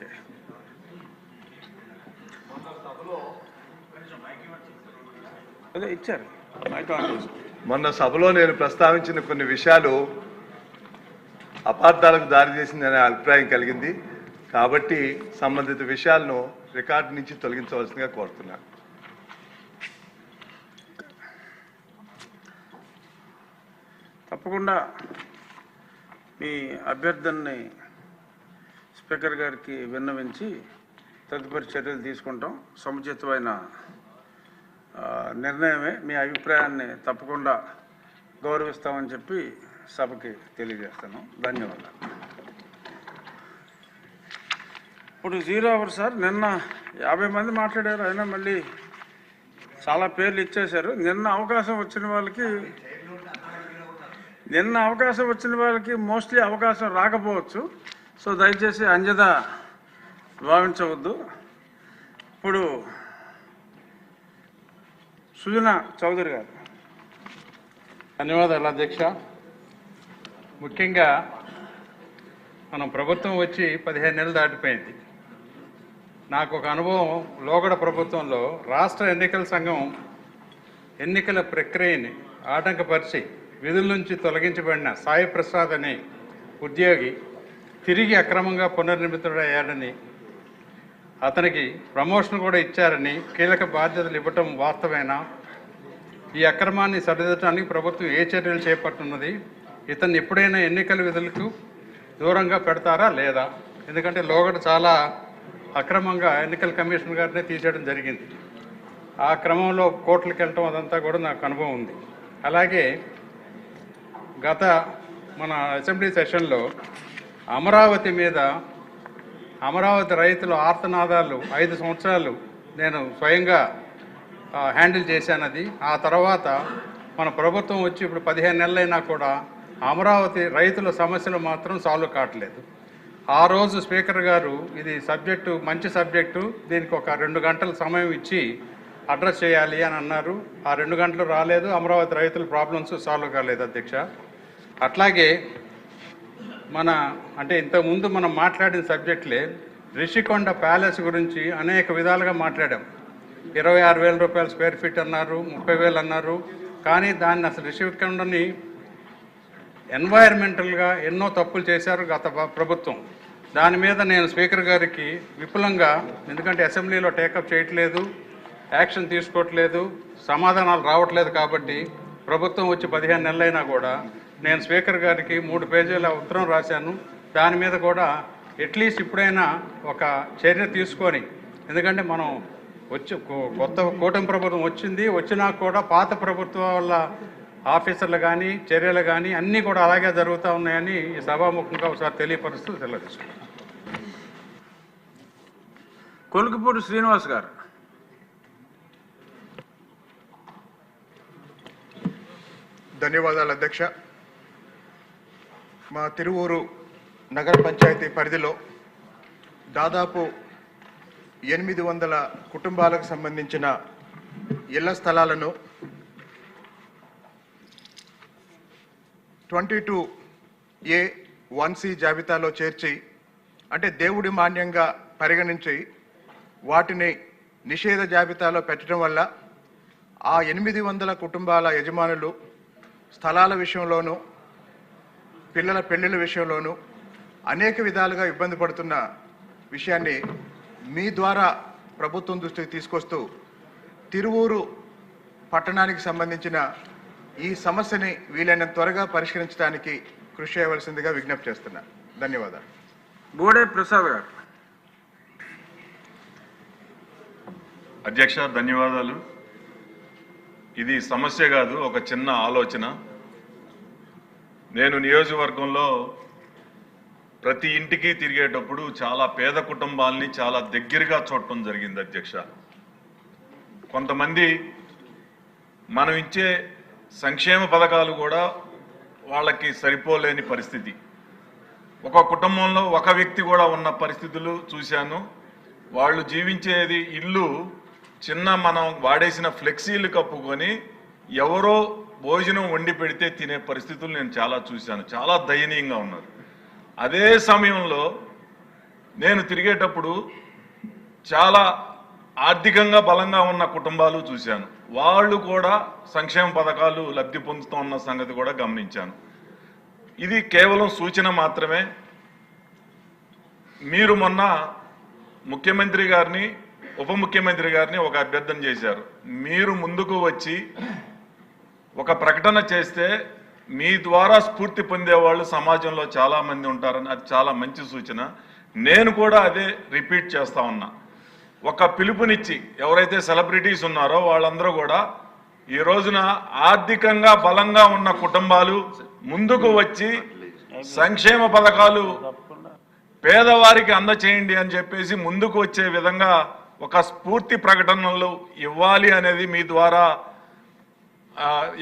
Okay. అదే ఇచ్చారు. Mic on చేసుకో. మొన్న సభలో నేను ప్రస్తావించిన కొన్ని విషయాలు అపార్థాలకు దారితీసిందనే అభిప్రాయం కలిగింది. కాబట్టి సంబంధిత విషయాలను రికార్డు నుంచి తొలగించవలసిందిగా కోరుతున్నాను తప్పకుండా మీ అభ్యర్థనని స్పీకర్ గారికి విన్నవించి తదుపరి చర్యలు తీసుకుంటాం. సముచితమైన నిర్ణయమే మీ అభిప్రాయాన్ని తప్పకుండా గౌరవిస్తామని చెప్పి సభకి తెలియజేస్తాను ధన్యవాదాలు. ఇప్పుడు జీరో అవర్ సార్ నిన్న యాభై మంది మాట్లాడారు అయినా మళ్ళీ చాలా పేర్లు ఇచ్చేశారు. నిన్న అవకాశం వచ్చిన వాళ్ళకి నిన్న అవకాశం వచ్చిన వాళ్ళకి మోస్ట్లీ అవకాశం రాకపోవచ్చు. సో దయచేసి అంజద భావించవద్దు. ఇప్పుడు సుజన చౌదరి గారు. ధన్యవాదాలు అధ్యక్ష. ముఖ్యంగా మనం ప్రభుత్వం వచ్చి పదిహేను నెలలు దాటిపోయింది. నాకు ఒక అనుభవం లోగడ ప్రభుత్వంలో రాష్ట్ర ఎన్నికల సంఘం ఎన్నికల ప్రక్రియని ఆటంకపరిచి విధుల నుంచి తొలగించబడిన సాయి ప్రసాద్ అనే ఉద్యోగి తిరిగి అక్రమంగా పునర్నిర్మితుడయ్యాడని అతనికి ప్రమోషన్ కూడా ఇచ్చారని కీలక బాధ్యతలు ఇవ్వటం వాస్తవేనా? ఈ అక్రమాన్ని సరిదిద్దడానికి ప్రభుత్వం ఏ చర్యలు చేపట్టున్నది? ఇతన్ని ఎప్పుడైనా ఎన్నికల విధులకు దూరంగా పెడతారా లేదా? ఎందుకంటే లోగడ చాలా అక్రమంగా ఎన్నికల కమిషన్ గారినే తీసేయడం జరిగింది. ఆ క్రమంలో కోర్టులకు వెళ్ళటం అదంతా కూడా నాకు అనుభవం ఉంది. అలాగే గత మన అసెంబ్లీ సెషన్లో అమరావతి మీద అమరావతి రైతుల ఆర్తనాదాలు ఐదు సంవత్సరాలు నేను స్వయంగా హ్యాండిల్ చేశాను అది. ఆ తర్వాత మన ప్రభుత్వం వచ్చి ఇప్పుడు పదిహేను నెలలైనా కూడా అమరావతి రైతుల సమస్యలు మాత్రం సాల్వ్ కావట్లేదు. ఆ రోజు స్పీకర్ గారు ఇది సబ్జెక్టు మంచి సబ్జెక్టు దీనికి ఒక రెండు గంటల సమయం ఇచ్చి అడ్రస్ చేయాలి అని అన్నారు. ఆ రెండు గంటలు రాలేదు. అమరావతి రైతుల ప్రాబ్లమ్స్ సాల్వ్ కాలేదు అధ్యక్ష. అట్లాగే మన అంటే ఇంతకుముందు మనం మాట్లాడిన సబ్జెక్ట్లే రిషికొండ ప్యాలెస్ గురించి అనేక విధాలుగా మాట్లాడాం. ఇరవై ఆరు వేల రూపాయల స్క్వేర్ ఫీట్ అన్నారు ముప్పై వేలు అన్నారు. కానీ దాన్ని అసలు రిషికొండని ఎన్వైర్మెంటల్గా ఎన్నో తప్పులు చేశారు గత ప్రభుత్వం. దాని మీద నేను స్పీకర్ గారికి విపులంగా ఎందుకంటే అసెంబ్లీలో టేకప్ చేయట్లేదు యాక్షన్ తీసుకోవట్లేదు సమాధానాలు రావట్లేదు కాబట్టి ప్రభుత్వం వచ్చి పదిహేను నెలలైనా కూడా నేను స్పీకర్ గారికి మూడు పేజీల ఉత్తరం రాశాను. దాని మీద కూడా అట్లీస్ట్ ఇప్పుడైనా ఒక చర్య తీసుకొని ఎందుకంటే మనం వచ్చి కొత్త కూటమి ప్రభుత్వం వచ్చింది వచ్చినా కూడా పాత ప్రభుత్వం వల్ల ఆఫీసర్లు కానీ చర్యలు కానీ అన్నీ కూడా అలాగే జరుగుతూ ఉన్నాయని ఈ సభాముఖంగా ఒకసారి తెలియపరుస్తూ తీసుకుంటాను కొలుకుపూడి శ్రీనివాస్ గారు. ధన్యవాదాలు అధ్యక్ష. మా తిరువూరు నగర పంచాయతీ పరిధిలో దాదాపు ఎనిమిది వందల కుటుంబాలకు సంబంధించిన ఇళ్ళ స్థలాలను twenty two A one C జాబితాలో చేర్చి అంటే దేవుడి మాన్యంగా పరిగణించి వాటిని నిషేధ జాబితాలో పెట్టడం వల్ల ఆ ఎనిమిది వందల కుటుంబాల యజమానులు స్థలాల విషయంలోనూ పిల్లల పెళ్ళిళ్ళ విషయంలోనూ అనేక విధాలుగా ఇబ్బంది పడుతున్న విషయాన్ని మీ ద్వారా ప్రభుత్వం దృష్టికి తీసుకొస్తూ తిరువూరు పట్టణానికి సంబంధించిన ఈ సమస్యని వీలైనంత త్వరగా పరిష్కరించడానికి కృషి చేయవలసిందిగా విజ్ఞప్తి చేస్తున్నా. ధన్యవాదాలు. బోడే ప్రసాద్ గారు. అధ్యక్ష ధన్యవాదాలు. ఇది సమస్య కాదు ఒక చిన్న ఆలోచన. నేను నియోజకవర్గంలో ప్రతి ఇంటికి తిరిగేటప్పుడు చాలా పేద కుటుంబాలని చాలా దగ్గరగా చూడటం జరిగింది అధ్యక్ష. కొంతమంది మనం ఇచ్చే సంక్షేమ పథకాలు కూడా వాళ్ళకి సరిపోలేని పరిస్థితి. ఒక కుటుంబంలో ఒక వ్యక్తి కూడా ఉన్న పరిస్థితులు చూశాను. వాళ్ళు జీవించేది ఇల్లు చిన్న మనం వాడేసిన ఫ్లెక్సీలు కప్పుకొని ఎవరో భోజనం వండి పెడితే తినే పరిస్థితులు నేను చాలా చూశాను. చాలా దయనీయంగా ఉన్నారు. అదే సమయంలో నేను తిరిగేటప్పుడు చాలా ఆర్థికంగా బలంగా ఉన్న కుటుంబాలు చూశాను. వాళ్ళు కూడా సంక్షేమ పథకాలు లబ్ధి పొందుతున్న సంగతి కూడా గమనించాను. ఇది కేవలం సూచన మాత్రమే. మీరు మొన్న ముఖ్యమంత్రి గారిని ఉప ముఖ్యమంత్రి గారిని ఒక అభ్యర్థన చేశారు. మీరు ముందుకు వచ్చి ఒక ప్రకటన చేస్తే మీ ద్వారా స్ఫూర్తి పొందేవాళ్ళు సమాజంలో చాలామంది ఉంటారని అది చాలా మంచి సూచన. నేను కూడా అదే రిపీట్ చేస్తా ఉన్నా. ఒక పిలుపునిచ్చి ఎవరైతే సెలబ్రిటీస్ ఉన్నారో వాళ్ళందరూ కూడా ఈ రోజున ఆర్థికంగా బలంగా ఉన్న కుటుంబాలు ముందుకు వచ్చి సంక్షేమ పథకాలు పేదవారికి అందచేయండి అని చెప్పేసి ముందుకు వచ్చే విధంగా ఒక స్ఫూర్తి ప్రకటనలు ఇవ్వాలి అనేది మీ ద్వారా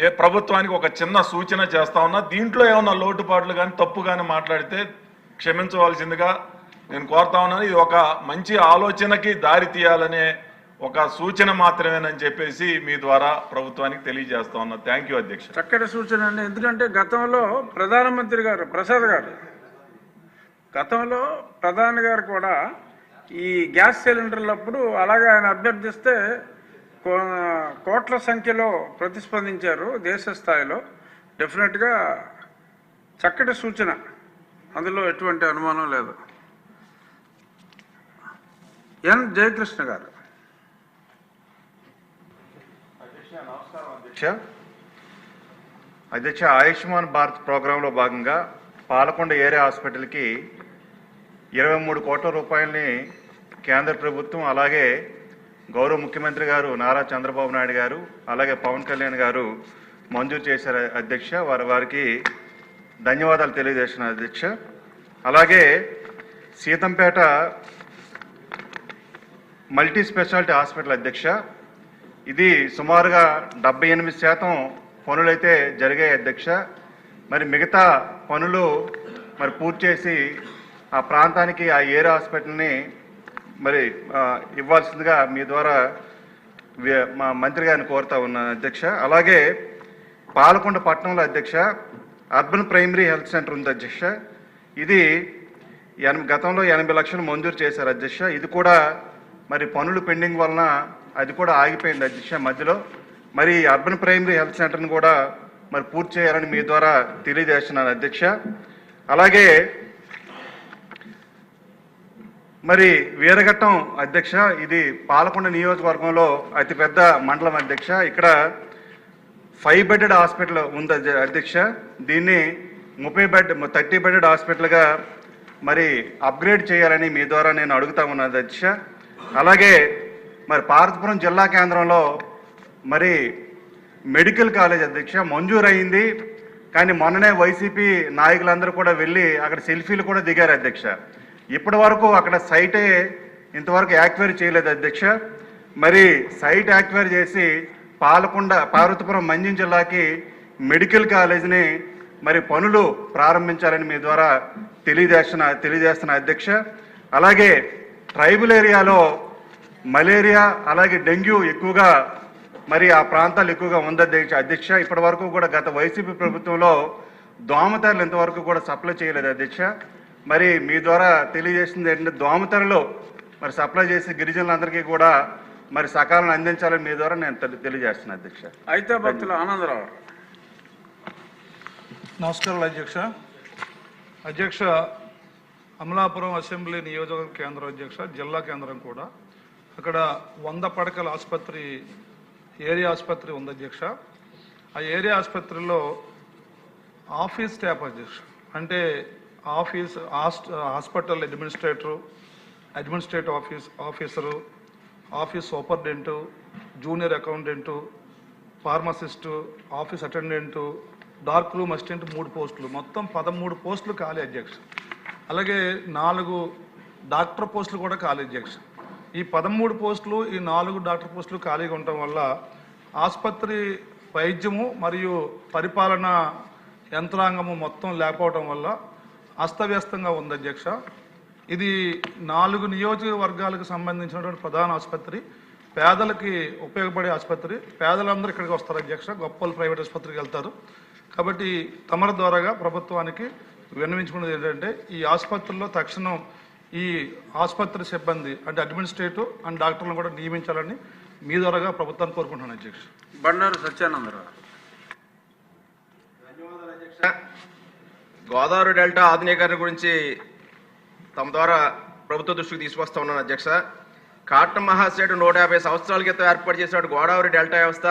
ఏ ప్రభుత్వానికి ఒక చిన్న సూచన చేస్తా ఉన్నా దీంట్లో ఏమన్నా లోటుపాట్లు కానీ తప్పు కానీ మాట్లాడితే క్షమించవలసిందిగా నేను కోరుతా ఉన్నాను. ఇది ఒక మంచి ఆలోచనకి దారి తీయాలనే ఒక సూచన మాత్రమేనని చెప్పేసి మీ ద్వారా ప్రభుత్వానికి తెలియజేస్తా ఉన్నా. థ్యాంక్ యూ అధ్యక్ష. చక్కటి సూచన అండి. ఎందుకంటే గతంలో ప్రధానమంత్రి గారు ప్రసాద్ గారు గతంలో ప్రధాని గారు కూడా ఈ గ్యాస్ సిలిండర్లప్పుడు అలాగే ఆయన అభ్యర్థిస్తే కోట్ల సంఖ్యలో ప్రతిస్పందించారు దేశ స్థాయిలో. డెఫినెట్గా చక్కటి సూచన. అందులో ఎటువంటి అనుమానం లేదు. ఎన్. జయకృష్ణ గారు. అధ్యక్ష. అధ్యక్ష ఆయుష్మాన్ భారత్ ప్రోగ్రాంలో భాగంగా పాలకొండ ఏరియా హాస్పిటల్కి ఇరవై మూడు కోట్ల రూపాయలని కేంద్ర ప్రభుత్వం అలాగే గౌరవ ముఖ్యమంత్రి గారు నారా చంద్రబాబు నాయుడు గారు అలాగే పవన్ కళ్యాణ్ గారు మంజూరు చేశారు అధ్యక్ష. వారి వారికి ధన్యవాదాలు తెలియజేసిన అధ్యక్ష. అలాగే సీతంపేట మల్టీ స్పెషాలిటీ హాస్పిటల్ అధ్యక్ష. ఇది సుమారుగా డెబ్బై ఎనిమిది శాతం పనులైతే జరిగాయి అధ్యక్ష. మరి మిగతా పనులు మరి పూర్తి చేసి ఆ ప్రాంతానికి ఆ ఏరియా హాస్పిటల్ని మరి ఇవ్వాల్సిందిగా మీ ద్వారా మా మంత్రి గారిని కోరుతా ఉన్నాను అధ్యక్ష. అలాగే పాలకొండ పట్టణంలో అధ్యక్ష అర్బన్ ప్రైమరీ హెల్త్ సెంటర్ ఉంది అధ్యక్ష. ఇది ఎనభై గతంలో ఎనభై లక్షలు మంజూరు చేశారు అధ్యక్ష. ఇది కూడా మరి పనులు పెండింగ్ వలన అది కూడా ఆగిపోయింది అధ్యక్ష మధ్యలో. మరి అర్బన్ ప్రైమరీ హెల్త్ సెంటర్ని కూడా మరి పూర్తి చేయాలని మీ ద్వారా తెలియజేస్తున్నాను అధ్యక్ష. అలాగే మరి వీరఘట్టం అధ్యక్ష ఇది పాలకొండ నియోజకవర్గంలో అతిపెద్ద మండలం అధ్యక్ష. ఇక్కడ ఫైవ్ బెడెడ్ హాస్పిటల్ ఉంది అధ్యక్ష. దీన్ని ముప్పై బెడ్ థర్టీ బెడెడ్ హాస్పిటల్గా మరి అప్గ్రేడ్ చేయాలని మీ ద్వారా నేను అడుగుతా ఉన్నాను అధ్యక్ష. అలాగే మరి పార్వతీపురం జిల్లా కేంద్రంలో మరి మెడికల్ కాలేజ్ అధ్యక్ష మంజూరు అయింది. కానీ మొన్ననే వైసీపీ నాయకులందరూ కూడా వెళ్ళి అక్కడ సెల్ఫీలు కూడా దిగారు అధ్యక్ష. ఇప్పటి వరకు అక్కడ సైటే ఇంతవరకు యాక్వైర్ చేయలేదు అధ్యక్ష. మరి సైట్ యాక్వైర్ చేసి పాలకొండ పార్వతీపురం మంజం జిల్లాకి మెడికల్ కాలేజీని మరి పనులు ప్రారంభించాలని మీ ద్వారా తెలియజేస్తున్న తెలియజేస్తున్న అధ్యక్ష. అలాగే ట్రైబల్ ఏరియాలో మలేరియా అలాగే డెంగ్యూ ఎక్కువగా మరి ఆ ప్రాంతాలు ఎక్కువగా ఉంది అధ్యక్ష. అధ్యక్ష ఇప్పటి వరకు కూడా గత వైసీపీ ప్రభుత్వంలో దోమతారులు ఇంతవరకు కూడా సప్లై చేయలేదు అధ్యక్ష. మరి మీ ద్వారా తెలియజేసింది ఏంటంటే దోమతెరలు మరి సప్లై చేసి గిరిజనులందరికీ కూడా మరి సకాలం అందించాలని మీ ద్వారా నేను తెలి- తెలియజేస్తున్నాను అధ్యక్ష. అయితే భక్తులు ఆనందరావు. నమస్కారాలు అధ్యక్ష. అధ్యక్ష అమలాపురం అసెంబ్లీ నియోజకవర్గ కేంద్రం అధ్యక్ష జిల్లా కేంద్రం కూడా. అక్కడ వంద పడకల ఆసుపత్రి ఏరియా ఆసుపత్రి ఉంది అధ్యక్ష. ఆ ఏరియా ఆసుపత్రిలో ఆఫీస్ స్టాఫ్ అధ్యక్ష. అంటే office host- hospital administrator administrative office officer office superintendent junior accountant pharmacist office attendant dark room assistant మూడు పోస్టులు. మొత్తం పదమూడు పోస్టులు ఖాళీ అధ్యక్ష. అలాగే నాలుగు డాక్టర్ పోస్టులు కూడా ఖాళీ అధ్యక్ష. ఈ పదమూడు పోస్టులు ఈ నాలుగు డాక్టర్ పోస్టులు ఖాళీగా ఉండటం వల్ల ఆసుపత్రి వైద్యము మరియు పరిపాలన యంత్రాంగము మొత్తం లేకపోవడం వల్ల అస్తవ్యస్తంగా ఉంది అధ్యక్ష. ఇది నాలుగు నియోజకవర్గాలకు సంబంధించినటువంటి ప్రధాన ఆసుపత్రి పేదలకి ఉపయోగపడే ఆసుపత్రి పేదలందరూ ఇక్కడికి వస్తారు అధ్యక్ష గొప్పలు ప్రైవేట్ ఆసుపత్రికి వెళ్తారు. కాబట్టి తమర ద్వారాగా ప్రభుత్వానికి విన్నవించుకున్నది ఏంటంటే ఈ ఆసుపత్రుల్లో తక్షణం ఈ ఆసుపత్రి సిబ్బంది అంటే అడ్మినిస్ట్రేటివ్ అండ్ డాక్టర్లను కూడా నియమించాలని మీ ద్వారాగా ప్రభుత్వాన్ని కోరుకుంటున్నాను అధ్యక్ష. బండారు సత్యానందరావు. గోదావరి డెల్టా ఆధునీకరణ గురించి తమ ద్వారా ప్రభుత్వ దృష్టికి తీసుకొస్తా ఉన్నాను అధ్యక్ష. కాటన్ మహాసేటు నూట యాభై సంవత్సరాల క్రితం ఏర్పాటు చేసిన గోదావరి డెల్టా వ్యవస్థ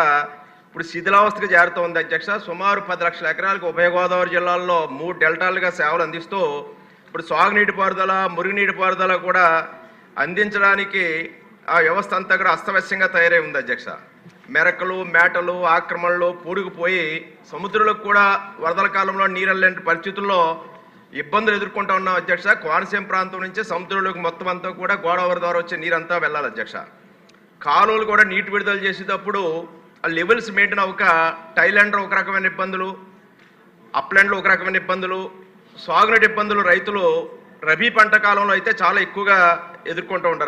ఇప్పుడు శిథిలావస్థకు చేరుతోంది అధ్యక్ష. సుమారు పది లక్షల ఎకరాలకు ఉభయ గోదావరి జిల్లాల్లో మూడు డెల్టాలుగా సేవలు అందిస్తూ ఇప్పుడు సాగునీటిపారుదల మురుగునీటిపారుదల మురుగునీటి పారుదల కూడా అందించడానికి ఆ వ్యవస్థ అంతా కూడా అస్తవ్యస్యంగా తయారై ఉంది అధ్యక్ష. మెరకలు మేటలు ఆక్రమణలు పూడుకుపోయి సముద్రంలో కూడా వరదల కాలంలో నీరెళ్ళని పరిస్థితుల్లో ఇబ్బందులు ఎదుర్కొంటా ఉన్నాం అధ్యక్ష. కోనసీమ ప్రాంతం నుంచి సముద్రంలోకి మొత్తం అంతా కూడా గోదావరి ద్వారా వచ్చే నీరంతా వెళ్ళాలి అధ్యక్ష. కాలువలు కూడా నీటి విడుదల చేసేటప్పుడు ఆ లెవెల్స్ మెయింటైన్ అవ్వక టైలాండ్లో ఒక రకమైన ఇబ్బందులు అప్లాండ్లో ఒక రకమైన ఇబ్బందులు సాగునీటి ఇబ్బందులు రైతులు రబీ పంట కాలంలో అయితే చాలా ఎక్కువగా ఎదుర్కొంటూ ఉంటారు